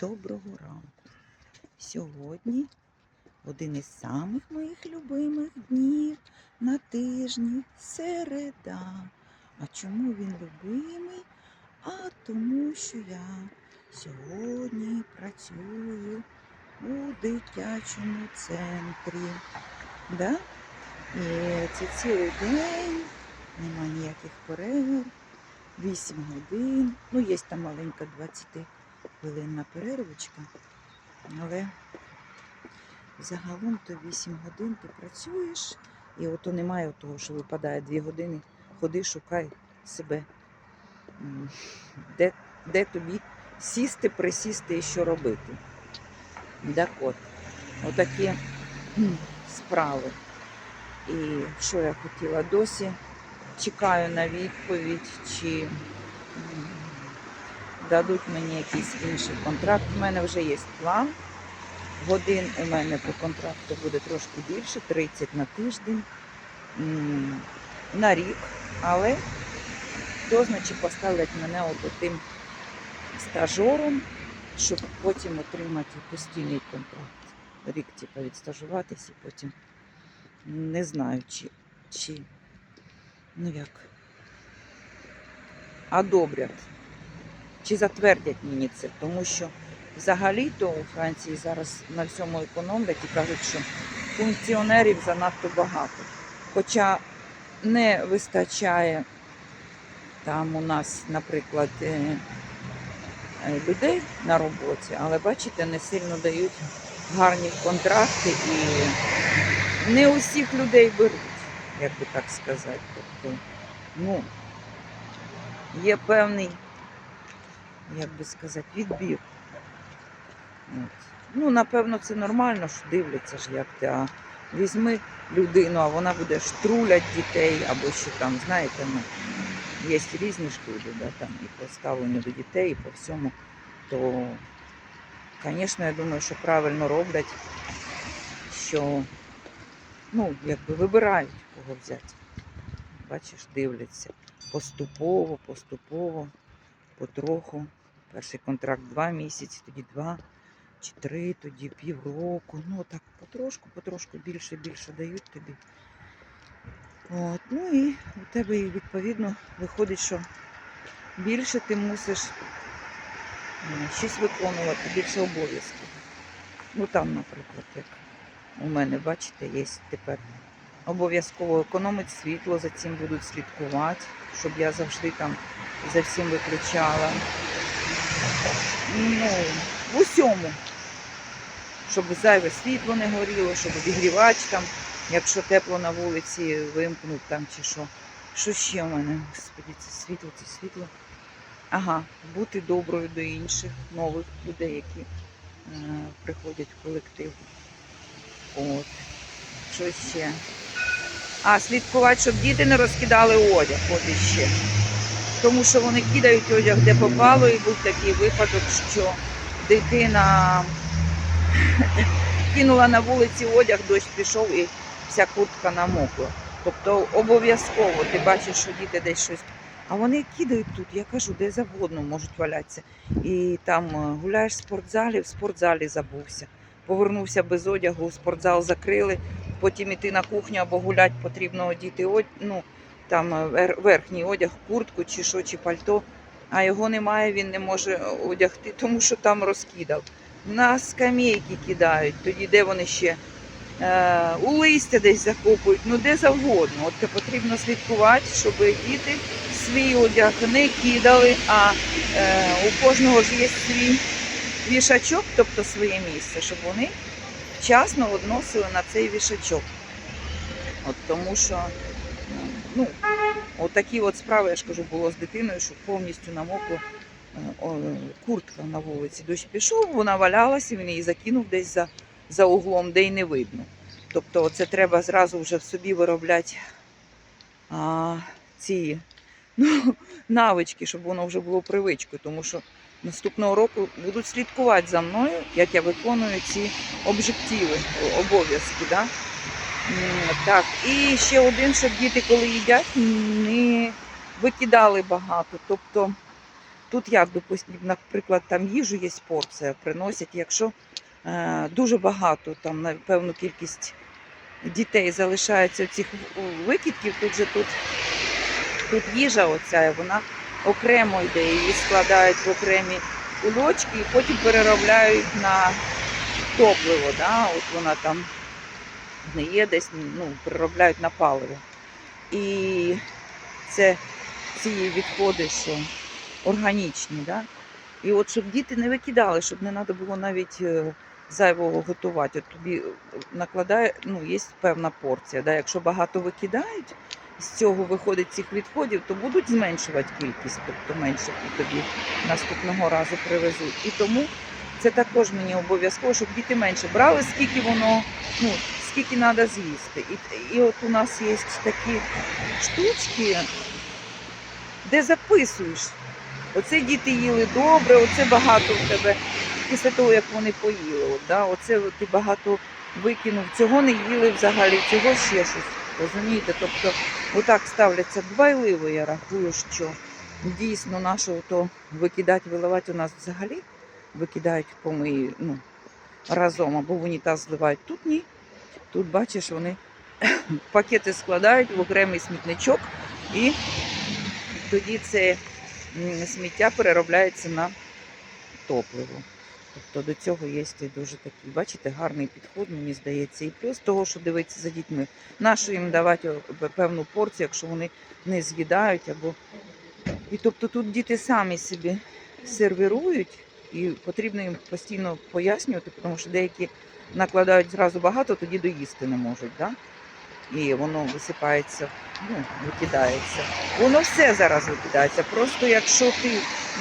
Доброго ранку. Сьогодні один із самих моїх любимих днів на тижні середа. А чому він любимий? А тому, що я сьогодні працюю у дитячому центрі. Да? І це цілий день, нема ніяких перерв, 8 годин. Ну, є там маленька 20 хвилинна перервочка, але загалом то 8 годин ти працюєш, і ото немає того, що випадає 2 години, ходи, шукай себе, де, де тобі сісти, присісти і що робити. Так от, отакі справи. І що я хотіла досі, чекаю на відповідь, чи дадуть мені якийсь інший контракт. У мене вже є план. Годин у мене по контракту буде трошки більше, 30 на тиждень, на рік. Але хто значить поставлять мене от стажером, щоб потім отримати постійний контракт. Рік, типу, відстажуватись і потім не знаю, чи, чи ну як, одобрять чи затвердять мені це, тому що взагалі-то у Франції зараз на всьому економлять і кажуть, що функціонерів занадто багато. Хоча не вистачає там у нас, наприклад, е, е, людей на роботі, але бачите, не сильно дають гарні контракти і не усіх людей беруть, як би так сказати. Тобто, ну, є певний як би сказати, відбір. От. Ну, напевно, це нормально, що дивляться ж, як ти. А візьми людину, а вона буде штрулять дітей, або що там, знаєте, ну, є різні люди, да, там, і по ставленню до дітей, і по всьому, то, звісно, я думаю, що правильно роблять, що ну, якби вибирають, кого взяти. Бачиш, дивляться. Поступово, поступово, потроху. Перший контракт два місяці, тоді два чи три, тоді півроку. Ну так потрошку, потрошку більше більше дають тобі. От, ну і у тебе відповідно виходить, що більше ти мусиш щось виконувати, більше обов'язків. Ну там, наприклад, як у мене, бачите, є тепер обов'язково економить світло, за цим будуть слідкувати, щоб я завжди там за всім виключала. Ну, в усьому. Щоб зайве світло не горіло, щоб обігрівач там, якщо тепло на вулиці, вимкнуть там чи що. Що ще в мене? Господи, це світло, це світло. Ага, бути доброю до інших нових людей, які е, приходять в колектив. От. Що ще? А, слідкувати, щоб діти не розкидали одяг, от іще. Тому що вони кидають одяг, де попало, і був такий випадок, що дитина кинула на вулиці одяг, дощ пішов і вся куртка намокла. Тобто обов'язково ти бачиш, що діти десь щось. А вони кидають тут, я кажу, де завгодно можуть валятися. І там е, гуляєш в спортзалі, в спортзалі забувся. Повернувся без одягу, спортзал закрили, потім іти на кухню або гулять потрібно одіти од... ну, там е, верхній одяг, куртку чи що, чи пальто, а його немає, він не може одягти, тому що там розкидав. На скамейки кидають, тоді де вони ще е, у листя десь закопують, ну де завгодно. От потрібно слідкувати, щоб діти свій одяг не кидали, а е, у кожного ж є свій вішачок, тобто своє місце, щоб вони вчасно односили на цей вішачок. От тому що ну, от такі от справи, я ж кажу, було з дитиною, що повністю намокло е, куртка на вулиці. Дощ пішов, вона валялася, він її закинув десь за, за углом, де й не видно. Тобто це треба зразу вже в собі виробляти а, ці ну, навички, щоб воно вже було привичкою, тому що наступного року будуть слідкувати за мною, як я виконую ці обжективи, обов'язки. Да? М, Так, і ще один, щоб діти, коли їдять, не викидали багато. Тобто Тут як, допустим, наприклад, там їжу є порція, приносять, якщо е, дуже багато, там на певну кількість дітей залишається цих викидків, тут же тут, тут їжа оця, вона окремо йде, її складають в окремі кульочки і потім переробляють на топливо. Да? От вона там гниє десь, ну, переробляють на паливо. І це ці відходи, що органічні. Да? І от щоб діти не викидали, щоб не треба було навіть е, зайвого готувати. От тобі е, накладає, ну, є певна порція. Да? Якщо багато викидають, з цього виходить цих відходів, то будуть зменшувати кількість, тобто менше тобі наступного разу привезуть. І тому це також мені обов'язково, щоб діти менше брали, скільки воно, ну, скільки треба з'їсти. І, і от у нас є такі штучки, де записуєш. Оце діти їли добре, оце багато в тебе після того, як вони поїли. От, да, оце ти багато викинув, цього не їли взагалі, цього ще щось. Розумієте? Тобто, отак ставляться дбайливо, я рахую, що дійсно нашого то викидати, виливати у нас взагалі викидають помиї ну, разом або в унітаз зливають. Тут ні. Тут бачиш, вони пакети складають в окремий смітничок і тоді це сміття переробляється на топливо. Тобто до цього є дуже такий, бачите, гарний підход, мені здається. І плюс того, що дивитися за дітьми. Нащо їм давати певну порцію, якщо вони не з'їдають або. І тобто тут діти самі собі сервірують, і потрібно їм постійно пояснювати, тому що деякі накладають зразу багато, тоді доїсти не можуть. Да? І воно висипається, ну, викидається. Воно все зараз викидається. Просто якщо ти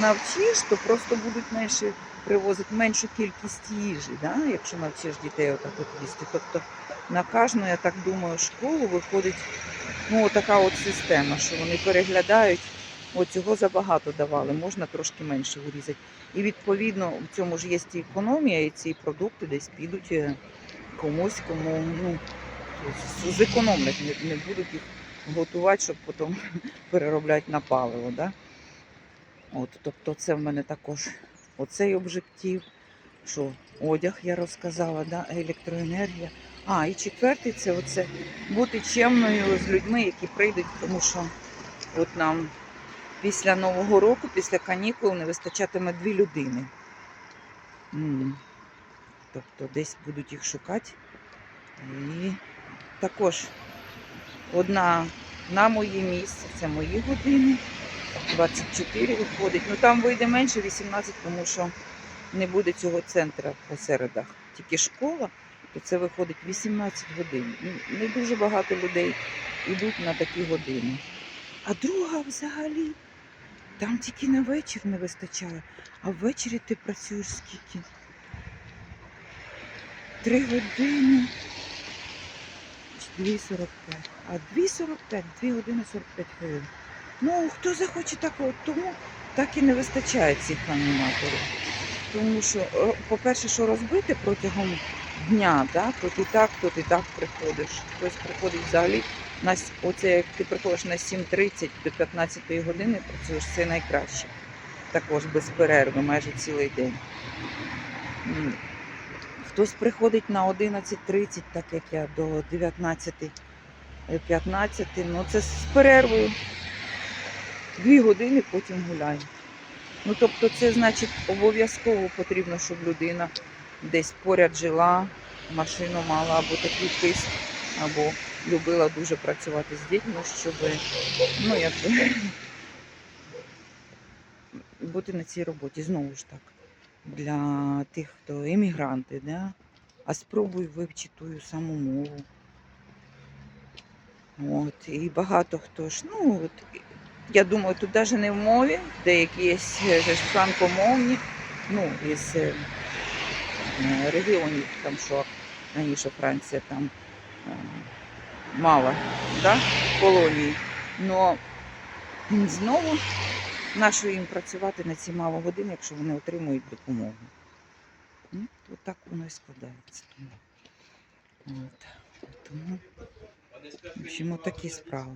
навчиш, то просто будуть менше привозити меншу кількість їжі, да? якщо навчиш дітей отак от їсти. Тобто на кожну, я так думаю, школу виходить ну, така от система, що вони переглядають, от цього забагато давали, можна трошки менше вирізати. І відповідно в цьому ж є і економія, і ці продукти десь підуть е, комусь, кому ну, зекономлять, не, не будуть їх готувати, щоб потім переробляти на паливо. Да? От, тобто це в мене також оцей обжектив, що одяг я розказала, да? електроенергія. А, і четвертий це оце бути чемною з людьми, які прийдуть, тому що от нам після Нового року, після канікул не вистачатиме дві людини. Тобто десь будуть їх шукати. І також одна на моє місце, це мої години. 24 виходить. Ну там вийде менше 18, тому що не буде цього центру по середах. Тільки школа, то це виходить 18 годин. Ну, Не дуже багато людей йдуть на такі години. А друга взагалі, там тільки на вечір не вистачає. А ввечері ти працюєш скільки? Три години. 2,45. А 2,45, 2 години 45 хвилин. Ну, хто захоче такого, тому так і не вистачає цих аніматорів. Тому що, по-перше, що розбити протягом дня, да? то ти так, то ти так приходиш. Хтось приходить взагалі, на, оце як ти приходиш на 7.30 до 15 години, працюєш, це найкраще. Також без перерви, майже цілий день. Хтось приходить на 11.30, так як я, до 19.15, ну це з перервою. Дві години потім гуляю. Ну тобто, це значить обов'язково потрібно, щоб людина десь поряд жила, машину мала або такий тиск, або любила дуже працювати з дітьми, щоб ну, якби, бути на цій роботі. Знову ж так. Для тих, хто емігранти, да? а спробуй вивчити ту саму мову. От, і багато хто ж, ну, от, я думаю, тут навіть не в мові, деякі є е, франкомовні, ну, із е, е, регіонів, там що раніше Франція там мала да, колонії. Но знову нащо їм працювати на ці мало годин, якщо вони отримують допомогу. От так воно і складається. Тому, от. Тому в такі справи.